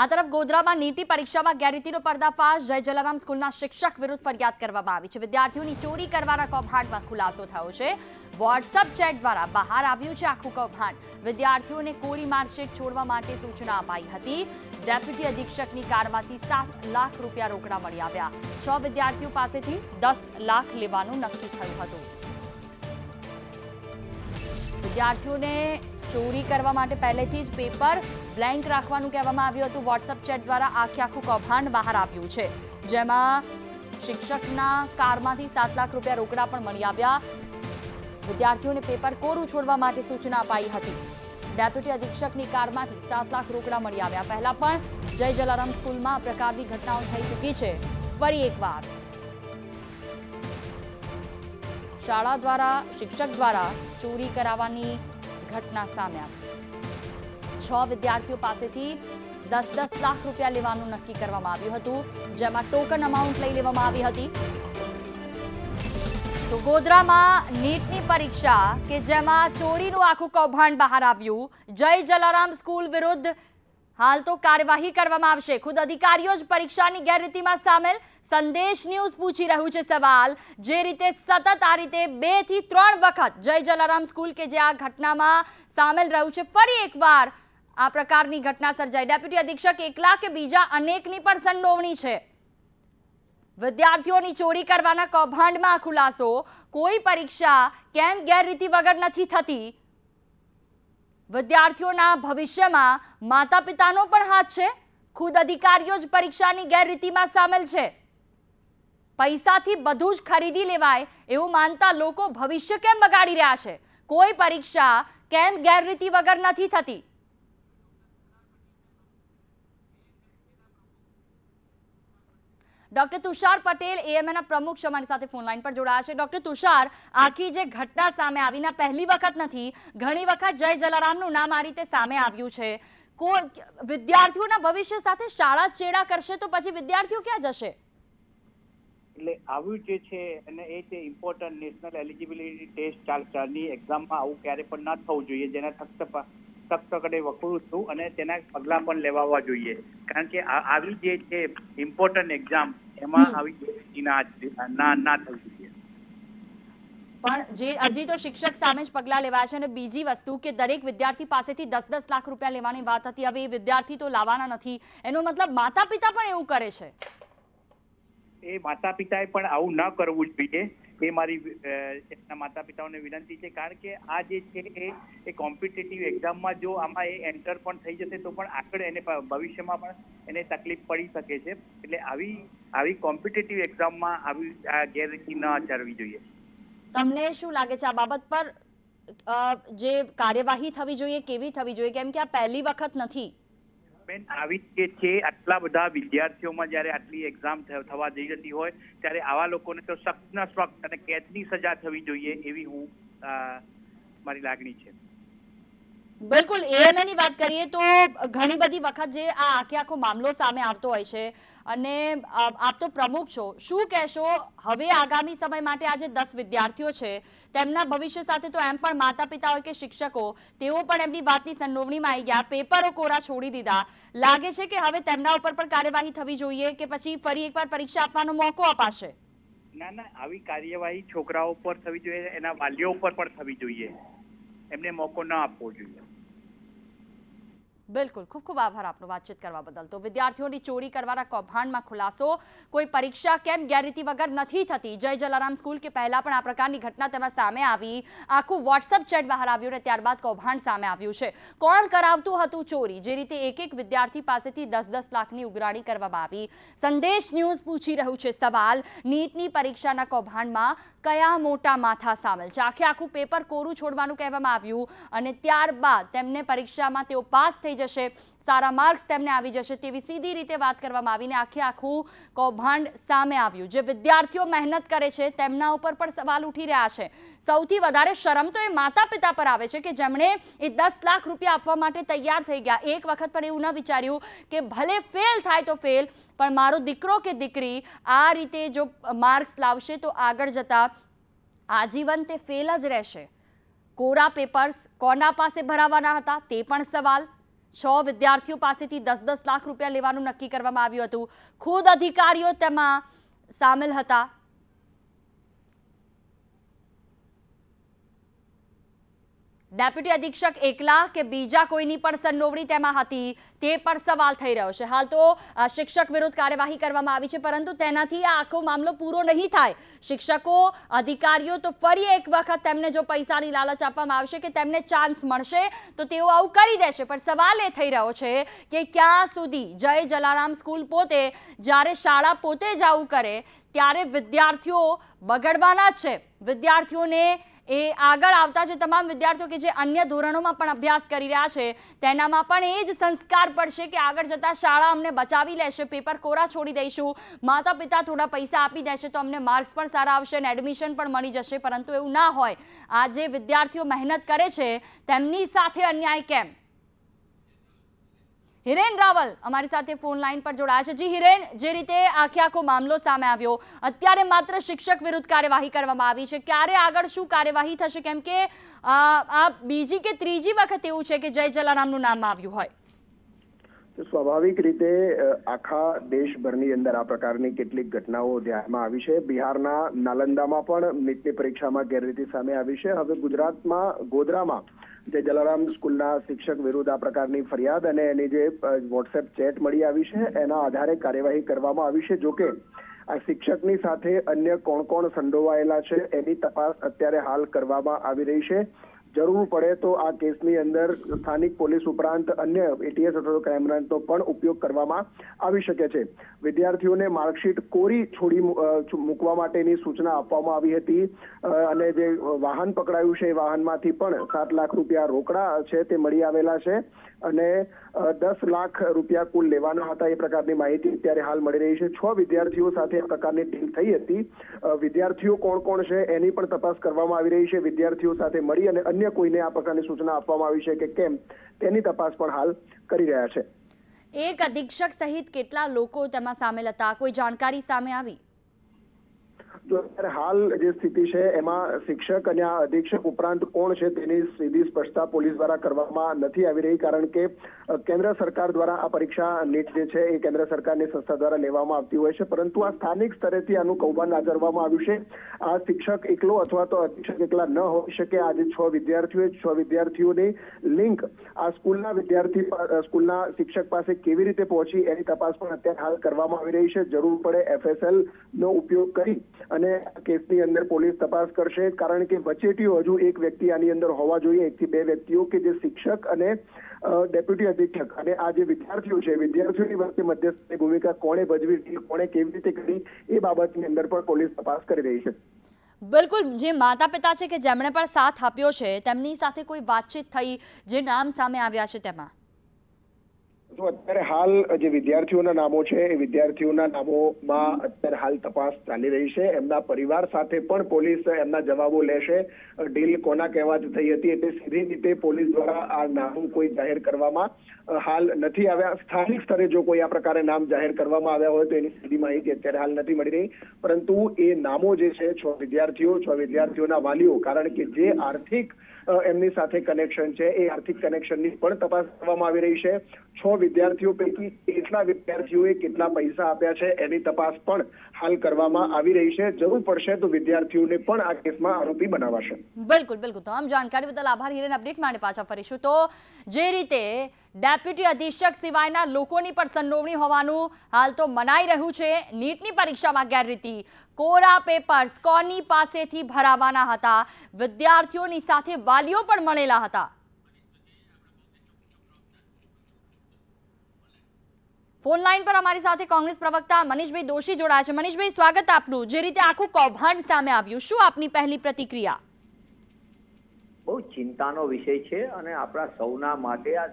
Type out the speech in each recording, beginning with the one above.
આ તરફ ગોધરામાં નીટી પરીક્ષામાં ગેરરીતિનો પર્દાફાશ. જય જલારામ, સ્કૂલના શિક્ષક વિરુદ્ધ ફરિયાદ કરવામાં આવી છે. વિદ્યાર્થીઓની ચોરી કરવાના કૌભાંડમાં ખુલાસો થયો છે. વોટ્સઅપ ચેટ દ્વારા બહાર આવ્યું છે આખું કૌભાંડ. વિદ્યાર્થીઓને કોરી માર્કશીટ છોડવા માટે સૂચના અપાઈ હતી. ડેપ્યુટી અધિક્ષકની કારમાંથી સાત લાખ રૂપિયા રોકડા મળી આવ્યા. છ વિદ્યાર્થીઓ પાસેથી દસ લાખ લેવાનું નક્કી થયું હતું. વિદ્યાર્થીઓને ચોરી કરવા માટે પહેલેથી જ પેપર બ્લેન્ક રાખવાનું કહેવામાં આવ્યું હતું. વોટ્સઅપ ચેટ દ્વારા આખે આખું કૌભાંડ બહાર આવ્યું છે. જેમાં શિક્ષકના કારમાંથી સાત લાખ રૂપિયા રોકડા પણ મળી આવ્યા. વિદ્યાર્થીઓને પેપર કોરું છોડવા માટે સૂચના અપાઈ હતી. ડેપ્યુટી અધિક્ષકની કારમાંથી સાત લાખ રોકડા મળી આવ્યા. પહેલા પણ જય જલારામ સ્કૂલમાં આ પ્રકારની ઘટનાઓ થઈ ચૂકી છે. ફરી એકવાર. શાળા દ્વારા, શિક્ષક દ્વારા ચોરી કરાવવાની ઘટના સામે આવી. છ વિદ્યાર્થીઓ પાસેથી દસ દસ લાખ રૂપિયા લેવાનું નક્કી કરવામાં આવ્યું હતું, જેમાં ટોકન અમાઉન્ટ લઈ લેવામાં આવી હતી. તો ગોધરામાં નીટની પરીક્ષા કે જેમાં ચોરીનું આખું કૌભાંડ બહાર આવ્યું, જય જલારામ સ્કૂલ વિરુદ્ધ હાલ તો કાર્યવાહી કરવામાં આવશે. ખુદ અધિકારીઓ જ પરીક્ષાની ગેરરીતિમાં સામેલ. સંદેશ ન્યૂઝ પૂછી રહ્યું છે સવાલ. જે રીતે સતત આ રીતે બેથી ત્રણ વખત જય જલારામ સ્કૂલ કે જે આ ઘટનામાં સામેલ રહ્યું છે, ફરી એકવાર આ પ્રકારની ઘટના સર્જાઈ. ડેપ્યુટી અધિક્ષક એકલા કે બીજા અનેકની પણ સંડોવણી છે. વિદ્યાર્થીઓની ચોરી કરવાના કૌભાંડમાં ખુલાસો. કોઈ પરીક્ષા કેમ ગેરરીતિ વગર નથી થતી? વિદ્યાર્થીઓના ભવિષ્યમાં માતા પિતાનો પણ હાથ છે. ખુદ અધિકારીઓ જ પરીક્ષાની ગેરરીતિમાં સામેલ છે. પૈસાથી બધું જ ખરીદી લેવાય એવું માનતા લોકો ભવિષ્ય કેમ બગાડી રહ્યા છે? કોઈ પરીક્ષા કેમ ગેરરીતિ વગર નથી થતી? ડોક્ટર તુષાર પટેલ એએમએના પ્રમુખ છે, અમારી સાથે ફોન લાઈન પર જોડાયા છે. ડોક્ટર તુષાર, આખી જે ઘટના સામે આવીને પહેલી વખત નથી, ઘણી વખત જય જલારામનું નામ આ રીતે સામે આવ્યું છે. કોણ, વિદ્યાર્થીઓના ભવિષ્ય સાથે શાળા ચેડા કરશે તો પછી વિદ્યાર્થીઓ ક્યાં જશે? એટલે આવ્યું જે છે અને એ છે ઇમ્પોર્ટન્ટ નેશનલ એલિજિબિલિટી ટેસ્ટ ચાર ચારની એક્ઝામમાં આવું ક્યારે પણ ન થવું જોઈએ, જેને ફક્ત સખ્ત કડે વખોડું છું અને તેના પગલાં પણ લેવાવા જોઈએ. કારણ કે આવી જે છે ઇમ્પોર્ટન્ટ એક્ઝામ એમાં આવી ના ના થવી જોઈએ પણ જે હજી તો શિક્ષક સામે જ પગલાં લેવાયા છે અને બીજી વસ્તુ કે દરેક વિદ્યાર્થી પાસેથી દસ દસ લાખ રૂપિયા લેવાની વાત હતી. હવે એ વિદ્યાર્થી તો લાવવાના નથી. એનો મતલબ માતા પિતા પણ એવું કરે છે? એ માતા પિતાએ પણ આવું ન કરવું જોઈએ. એ મારી એમના માતા પિતાઓને વિનંતી છે. કારણ કે આ જે છે એ એ કોમ્પિટેટિવ એક્ઝામમાં જો આમાં એ એન્ટર પણ થઈ જશે, તો પણ આગળ એને ભવિષ્યમાં પણ એને તકલીફ પડી શકે છે. એટલે આવી આવી કોમ્પિટેટિવ એક્ઝામમાં આવી આ ગેરરીતિ ન આચરવી જોઈએ. તમને શું લાગે છે આ બાબત પર જે કાર્યવાહી થવી જોઈએ, કેવી થવી જોઈએ? કેમ કે આ પહેલી વખત નથી. બેન, આવી કે છે, આટલા બધા વિદ્યાર્થીઓમાં જ્યારે આટલી એક્ઝામ થવા જઈ જતી હોય, ત્યારે આવા લોકોને તો સખ્ત ને સખ્ત અને કેદની સજા થવી જોઈએ એવી હું મારી લાગણી છે. બિલકુલ AMA ની વાત કરીએ તો ઘણી બધી વખત જે આ આખે આખો મામલો સામે આવતો હોય છે અને આપ તો પ્રમુખ છો. શું કહેશો, હવે આગામી સમય માટે આજે દસ વિદ્યાર્થીઓ છે, તેમના ભવિષ્ય સાથે તો એમ પણ માતા પિતા હોય કે શિક્ષકો, તેઓ પણ એમની વાતની સંડોવણીમાં આવી ગયા, પેપરો કોરા છોડી દીધા. લાગે છે કે હવે તેમના ઉપર પણ કાર્યવાહી થવી જોઈએ કે પછી ફરી એકવાર પરીક્ષા આપવાનો મોકો અપાશે? ના ના, આવી કાર્યવાહી છોકરાઓ પર થવી જોઈએ, એના વાલીઓ ઉપર પણ થવી જોઈએ. એમને મોકો ન આપવો જોઈએ. બિલકુલ. ખૂબ ખૂબ આભાર આપનો વાતચીત કરવા બદલ. તો વિદ્યાર્થીઓની ચોરી કરવાના કૌભાંડમાં ખુલાસો, કોઈ પરીક્ષા કેમ ગેરરીતિ વગર નથી થતી? જય જલારામ સ્કૂલ કે પહેલાં પણ આ પ્રકારની ઘટના તેમાં સામે આવી. આખું વોટ્સઅપ ચેટ બહાર આવ્યું અને ત્યારબાદ કૌભાંડ સામે આવ્યું છે. કોણ કરાવતું હતું ચોરી? જે રીતે એક એક વિદ્યાર્થી પાસેથી દસ દસ લાખની ઉઘરાણી કરવામાં આવી. સંદેશ ન્યૂઝ પૂછી રહ્યું છે સવાલ, નીટની પરીક્ષાના કૌભાંડમાં કયા મોટા માથા સામેલ છે? આખે આખું પેપર કોરું છોડવાનું કહેવામાં આવ્યું અને ત્યારબાદ તેમને પરીક્ષામાં તેઓ પાસ થઈ જશે. સારા માર્ક્સ તેમને આવી જશે તેવી સીધી રીતે વાત કરવામાં આવીને આખે આખું કૌભાંડ સામે આવ્યું. જે વિદ્યાર્થીઓ મહેનત કરે છે તેમના ઉપર પણ સવાલ ઉઠી રહ્યા છે. સૌથી વધારે શરમ તો એ માતા પિતા પર આવે છે કે જેમણે એ દસ લાખ રૂપિયા આપવા માટે તૈયાર થઈ ગયા. એક વખત પણ એવું ન વિચાર્યું કે ભલે ફેલ થાય તો ફેલ પણ મારો દીકરો કે દીકરી આ રીતે જો માર્ક્સ લાવશે તો આગળ જતા આજીવન તે ફેલ જ રહેશે. કોરા પેપર્સ કોના પાસે ભરાવાના હતા તે પણ સવાલ. છ વિદ્યાર્થીઓ પાસેથી દસ દસ લાખ રૂપિયા લેવાનું નક્કી કરવામાં આવ્યું હતું. ખુદ અધિકારીઓ તેમાં સામેલ હતા. ડેપ્યુટી અધિક્ષક એકલા કે બીજા કોઈની પણ સંડોવણી તેમાં હતી તે પણ સવાલ થઈ રહ્યો છે. હાલ તો શિક્ષક વિરુદ્ધ કાર્યવાહી કરવામાં આવી છે, પરંતુ તેનાથી આ આખો મામલો પૂરો નહીં થાય. શિક્ષકો, અધિકારીઓ તો ફરી એક વખત તેમને જો પૈસાની લાલચ આપવામાં આવશે કે તેમને ચાન્સ મળશે, તો તેઓ આવું કરી દેશે. પણ સવાલ એ થઈ રહ્યો છે કે ક્યાં સુધી જય જલારામ સ્કૂલ પોતે, જ્યારે શાળા પોતે જ આવું કરે, ત્યારે વિદ્યાર્થીઓ બગડવાના જ છે. વિદ્યાર્થીઓને એ આગળ આવતા જે તમામ વિદ્યાર્થીઓ કે જે અન્ય ધોરણોમાં પણ અભ્યાસ કરી રહ્યા છે, તેનામાં પણ એ જ સંસ્કાર પડશે કે આગળ જતાં શાળા અમને બચાવી લેશે, પેપર કોરા છોડી દઈશું માતા પિતા થોડા પૈસા આપી દેશે તો અમને માર્ક્સ પણ સારા આવશે અને એડમિશન પણ મળી જશે, પરંતુ એવું ના હોય. આ જે વિદ્યાર્થીઓ મહેનત કરે છે, તેમની સાથે અન્યાય કેમ? હિરેન રાવલ અમારી સાથે ફોન લાઈન પર જોડાયા છે. જી હિરેન, જે રીતે આખે આખો મામલો સામે આવ્યો, અત્યારે માત્ર શિક્ષક વિરુદ્ધ કાર્યવાહી કરવામાં આવી છે. ક્યારે આગળ શું કાર્યવાહી થશે? કેમ કે આ બીજી કે ત્રીજી વખત એવું છે કે જય જલારામનું નામ આવ્યું હોય. સ્વાભાવિક રીતે આખા દેશભરની અંદર આ પ્રકારની કેટલીક ઘટનાઓ ધ્યાનમાં આવી છે. બિહારના નાલંદામાં પણ નીટની પરીક્ષામાં ગેરરીતિ સામે આવી છે. હવે ગુજરાતમાં ગોધરામાં જે જલારામ સ્કૂલના શિક્ષક વિરુદ્ધ આ પ્રકારની ફરિયાદ અને એની જે વોટ્સએપ ચેટ મળી આવી છે, એના આધારે કાર્યવાહી કરવામાં આવી છે. જોકે આ શિક્ષકની સાથે અન્ય કોણ કોણ સંડોવાયેલા છે, એની તપાસ અત્યારે હાલ કરવામાં આવી રહી છે. જરૂર પડે તો આ કેસની અંદર સ્થાનિક પોલીસ ઉપરાંત અન્ય એટીએસ અથવા તો ક્રાઇમ બ્રાન્ચનો પણ ઉપયોગ કરવામાં આવી શકે છે. વિદ્યાર્થીઓને માર્કશીટ કોરી છોડી મૂકવા માટેની સૂચના આપવામાં આવી હતી. અને જે વાહન પકડાયું છે એ વાહનમાંથી પણ સાત લાખ રૂપિયા રોકડા છે તે મળી આવેલા છે. અને દસ લાખ રૂપિયા કુલ લેવાના હતા એ પ્રકારની માહિતી અત્યારે હાલ મળી રહી છે. છ વિદ્યાર્થીઓ સાથે આ પ્રકારની ડીલ થઈ હતી. વિદ્યાર્થીઓ કોણ કોણ છે એની પણ તપાસ કરવામાં આવી રહી છે. વિદ્યાર્થીઓ સાથે મળી અને અન્ય કોઈને આ પ્રકારની સૂચના આપવામાં આવી છે કે કેમ તેની તપાસ પણ હાલ કરી રહ્યા છે. એક અધિક્ષક સહિત કેટલા લોકો તેમાં સામેલ હતા? કોઈ જાણકારી સામે આવી? હાલ જે સ્થિતિ છે, એમાં શિક્ષક અને આ અધિક્ષક ઉપરાંત કોણ છે તેની સીધી સ્પષ્ટતા પોલીસ દ્વારા કરવામાં નથી આવી રહી, કારણ કે કેન્દ્ર સરકાર દ્વારા આ પરીક્ષા નીટ જે છે એ કેન્દ્ર સરકારની સંસ્થા દ્વારા લેવામાં આવતી હોય છે. પરંતુ આ સ્થાનિક સ્તરેથી આનું કૌભાંડ આચરવામાં આવ્યું છે. આ શિક્ષક એકલો અથવા તો અધિક્ષક એકલા ન હોઈ શકે. આજે છ વિદ્યાર્થીઓ છ વિદ્યાર્થીઓની લિંક આ સ્કૂલના વિદ્યાર્થી સ્કૂલના શિક્ષક પાસે કેવી રીતે પહોંચી એની તપાસ પણ અત્યારે હાલ કરવામાં આવી રહી છે. જરૂર પડે એફએસએલ નો ઉપયોગ કરી અને કેસની અંદર પોલીસ તપાસ કરશે. કારણ કે વચેટીઓ હજુ એક વ્યક્તિ આની અંદર હોવા જોઈએ. એકથી બે વ્યક્તિઓ કે જે શિક્ષક અને ડેપ્યુટી અધિક્ષક અને આ જે વિદ્યાર્થીઓ છે, વિદ્યાર્થીઓની વચ્ચે મધ્યસ્થની ભૂમિકા કોણે ભજવી કોણે કેવી રીતે કરી, એ બાબતની અંદર પણ પોલીસ તપાસ કરી રહી છે. બિલકુલ, જે માતા પિતા છે કે જેમણે પણ સાથ આપ્યો છે, તેમની સાથે કોઈ વાતચીત થઈ, જે નામ સામે આવ્યા છે તેમાં? તો અત્યારે હાલ જે વિદ્યાર્થીઓના નામો છે, એ વિદ્યાર્થીઓના નામોમાં અત્યારે હાલ તપાસ ચાલી રહી છે. એમના પરિવાર સાથે પણ પોલીસ એમના જવાબો લેશે. ડીલ કોના કહેવાથી થઈ હતી એટલે સીધી રીતે પોલીસ દ્વારા આ નામો કોઈ જાહેર કરવામાં હાલ નથી આવ્યા. સ્થાનિક સ્તરે જો કોઈ આ પ્રકારે નામ જાહેર કરવામાં આવ્યા હોય તો એની સીધી માહિતી અત્યારે હાલ નથી મળી રહી. પરંતુ એ નામો જે છે, છ વિદ્યાર્થીઓ, છ વિદ્યાર્થીઓના વાલીઓ, કારણ કે જે આર્થિક એમની સાથે કનેક્શન છે. એ આર્થિક કનેક્શનની પણ તપાસ કરવામાં આવી રહી છે. છ વિદ્યાર્થીઓ પૈકી કેટલા વિદ્યાર્થીઓએ કેટલા પૈસા આપ્યા છે એની તપાસ પણ હાલ કરવામાં આવી રહી છે. જરૂર પડશે તો વિદ્યાર્થીઓને પણ આ કેસમાં આરોપી બનાવાશે. બિલકુલ બિલકુલ. તમામ જાણકારી બદલ આભાર. હિરેન, અપડેટ માટે પાછા ફરીશું. તો જે રીતે ડેપ્યુટી અધિક્ષક સિવાયના લોકોની પણ સંડોવણી હોવાનું હાલ તો મનાઈ રહ્યું છે. નીટની પરીક્ષામાં ગેરરીતિ. કોરા પેપર્સ કોની પાસેથી ભરાવાના હતા. વિદ્યાર્થીઓની સાથે વાલીઓ પણ મળેલા હતા. ફોન લાઈન પર અમારી સાથે કોંગ્રેસ પ્રવક્તા મનીષભાઈ દોશી જોડાયા છે. મનીષભાઈ, સ્વાગત આપનું. જે રીતે આખું કૌભાંડ સામે આવ્યું, શું આપની પહેલી પ્રતિક્રિયા? બહુ ચિંતાનો વિષય છે અને આપણા સૌના માટે આ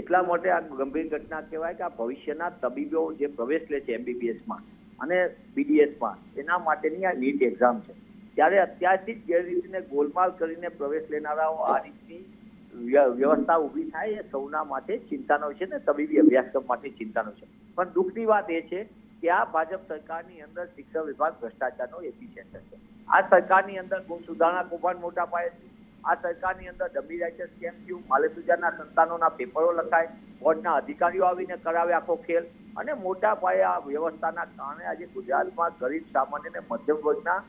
એટલા માટે આ ગંભીર ઘટના કહેવાય કે આ ભવિષ્યના તબીબો જે પ્રવેશ લે છે એમબીબીએસમાં અને બીડીએસમાં એના માટેની આ નીટ એક્ઝામ છે. ત્યારે અત્યારથી જ ગેરરીતિને ગોલમાલ કરીને પ્રવેશ લેનારાઓ આ રીતની વ્યવસ્થા ઊભી થાય એ સૌના માટે ચિંતાનો છે ને તબીબી અભ્યાસક્રમ માટે ચિંતાનો છે. પણ દુઃખની વાત એ છે કે આ ભાજપ સરકારની અંદર શિક્ષણ વિભાગ ભ્રષ્ટાચારનો એપી સેન્ટર છે. આ સરકારની અંદર સુધારણા કૌભાંડ મોટા પાયે આ સરકારની અંદર ડમી છે સ્કેમ થયું? માલેસુજાના સંતાનોના પેપરો લખાય, બોર્ડના અધિકારીઓ આવીને કરાવે આખો ખેલ. અને મોટા પાયે આ વ્યવસ્થાના કારણે આજે ગુજરાતમાં ગરીબ, સામાન્ય અને મધ્યમ વર્ગના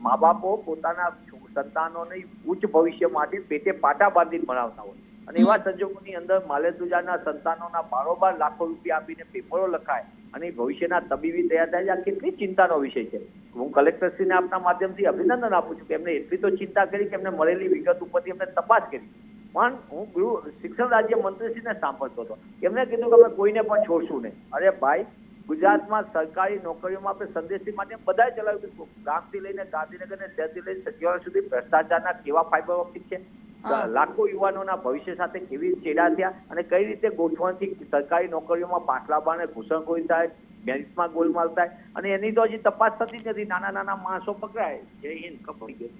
મા બાપો પોતાના સંતાનોની ઉચ્ચ ભવિષ્ય માટે પેટે પાટા બાંધી ભણાવતા હોય અને એવા સંજોગોની અંદર માલેતુજાના સંતાનોના બારોબાર લાખો રૂપિયા આપીને પેપરો લખાય અને ભવિષ્યના તબીબી તૈયાર થાય છે. આ કેટલી ચિંતાનો વિષય છે. હું કલેક્ટરશ્રીને આપના માધ્યમથી અભિનંદન આપું છું કે એમને એટલી તો ચિંતા કરી કે એમને મળેલી વિગત ઉપરથી એમને તપાસ કરી. પણ હું ગૃહ શિક્ષણ રાજ્ય મંત્રીશ્રીને સાંભળતો હતો. એમને કીધું કે અમે કોઈને પણ છોડશું નહીં. અરે ભાઈ, ગુજરાતમાં સરકારી નોકરીઓમાં આપણે સંદેશી માટે બધાએ ચલાવ્યું હતું ગામથી લઈને ગાંધીનગર ને શહેરથી લઈને સચિવાલય સુધી ભ્રષ્ટાચારના કેવા ફાયબર ઓપ્ટિક છે. લાખો યુવાનોના ભવિષ્ય સાથે કેવી રીતે ચેડા થયા અને કઈ રીતે ગોઠવણથી સરકારી નોકરીઓમાં પાછલા બાને ઘૂસણખોરી થાય બેન્ચમાં ગોલમાલ થાય? અને એની તો હજી તપાસ થતી જ નથી. નાના નાના માણસો પકડાય. જય હિન્દ કપડી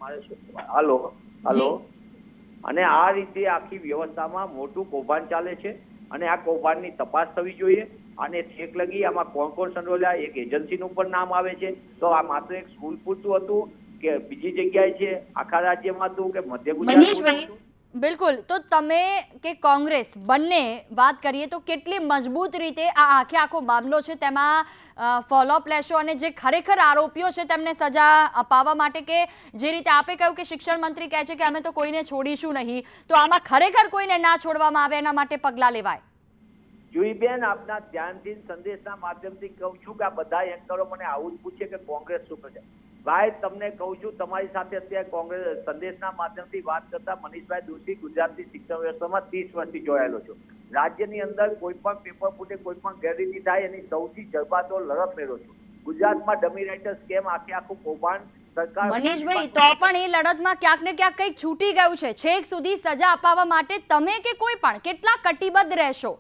હાલો હાલો. અને આ રીતે આખી વ્યવસ્થામાં મોટું કૌભાંડ ચાલે છે અને આ કૌભાંડની તપાસ થવી જોઈએ. અને છેક લગી આમાં કોણ કોણ સંડોલ્યા એક એજન્સીનું પણ નામ આવે છે. તો આ માત્ર એક સ્કૂલ પૂરતું હતું. કે બીજી જગ્યાએ છે? આખા રાજ્યમાં હતું કે મધ્ય ગુજરાત બિલકુલ. તો તમે કે કોંગ્રેસ બંને વાત કરીએ તો કેટલી મજબૂત રીતે આ આખે આખો મામલો છે? તેમાં ફોલોઅપ લેશો અને જે ખરેખર આરોપીઓ છે તેમને સજા અપાવવા માટે કે જે રીતે આપે કહ્યું કે શિક્ષણ મંત્રી કહે છે કે અમે તો કોઈને છોડીશું નહીં. તો આમાં ખરેખર કોઈને ના છોડવામાં આવે એના માટે પગલાં લેવાય? જુઈબેન આપના ધ્યાનથી સંદેશના માધ્યમથી કહું છું કે આ બધા એન્કરો મને આવું જ પૂછે કે કોંગ્રેસ શું કરે ભાઈ, તમને કહું છું, તમારી સાથે અત્યારે કોંગ્રેસ સંદેશના માધ્યમથી વાત કરતા મનીષભાઈ દોશી ગુજરાતની શિક્ષણ વ્યવસ્થામાં ત્રીસ વર્ષથી જોડાયેલો છું. રાજ્યની અંદર કોઈ પણ પેપર ફૂટે, કોઈ પણ ગેરરીતિ થાય, એની સૌથી જડબાતો લડત મેળવું છું. ગુજરાતમાં ડમી રાઇટર સ્કેમ આખે આખું કૌભાંડ મનીષભાઈ, તો પણ એ લડતમાં ક્યાંક ને ક્યાંક કંઈક છૂટી ગયું છે. છેક સુધી સજા અપાવવા માટે તમે કે કોઈ પણ કેટલા કટિબદ્ધ રહેશો?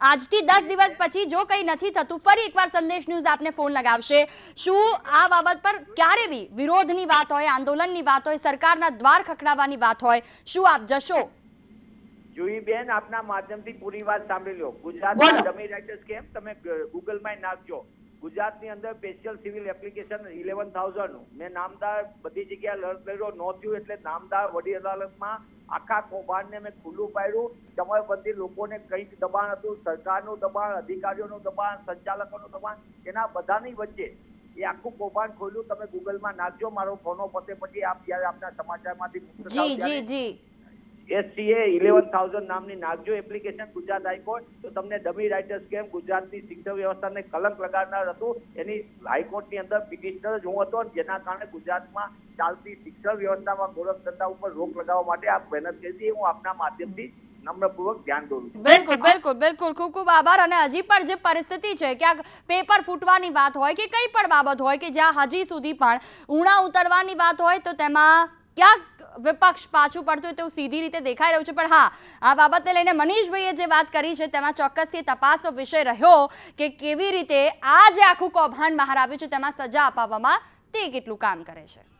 આજથી દસ દિવસ પછી જો કંઈ નથી થતું ફરી એકવાર સંદેશ ન્યૂઝ આપને ફોન લગાવશે. શું આ બાબત પર ક્યારે બી વિરોધની વાત હોય આંદોલનની વાત હોય સરકારના દ્વાર ખખડાવવાની વાત હોય શું આપ જશો? જુઈબેન આપના માધ્યમથી પૂરી વાત સાંભળી લો. ગુજરાતમાં ડમી રાઇટર્સ કેમ? તમે ગૂગલમાં નાખજો. ગુજરાતની અંદર special civil application eleven thousand મેં નામદાર બધી જગ્યાએ લડ કર્યો નોંધ્યું એટલે નામદાર વડી અદાલતમાં આખા કૌભાંડને મેં ખુલ્લું પાડ્યું. સમયબંધી લોકોને કંઈક દબાણ હતું સરકારનું દબાણ અધિકારીઓનું દબાણ સંચાલકોનું દબાણ એના બધાની વચ્ચે એ આખું કૌભાંડ ખોલ્યું. તમે ગૂગલમાં નાખજો મારો ફોનો પતે પછી આપ જ્યારે આપના સમાચારમાંથી જી જી જી. એસસીએ ઇલેવન થાઉઝન્ડ નામની નાખજો એપ્લિકેશન ગુજરાત હાઈકોર્ટ, તો તમને ડમી રાઇટર્સ સ્કેમ ગુજરાતની શિક્ષણ વ્યવસ્થાને કલંક લગાડનાર હતું. એની હાઈકોર્ટની અંદર પિટિશનર જ હું હતો જેના કારણે ગુજરાતમાં ચાલતી શિક્ષણ વ્યવસ્થામાં ગોરખ ધંધા ઉપર રોક લગાવવા માટે આ મહેનત કરી હતી. હું આપના માધ્યમથી નમ્રપૂર્વક ધ્યાન દોરું બિલકુલ બિલકુલ બિલકુલ. ખૂબ ખૂબ આભાર અને હજી પણ જે પરિસ્થિતિ છે, ક્યાંક પેપર ફૂટવાની વાત હોય કે કંઈ પણ બાબત હોય કે જ્યાં હજી સુધી પણ ઉણા ઉતરવાની વાત હોય, તો તેમાં ક્યાંક વિપક્ષ પાછું પડતું તેવું સીધી રીતે દેખાઈ રહ્યું છે. પણ હા, આ બાબતને લઈને મનીષભાઈએ જે વાત કરી છે, તેમાં ચોક્કસથી તપાસનો વિષય રહ્યો કે કેવી રીતે આ જે આખું કૌભાંડ બહાર આવ્યું છે, તેમાં સજા અપાવવામાં તે કેટલું કામ કરે છે.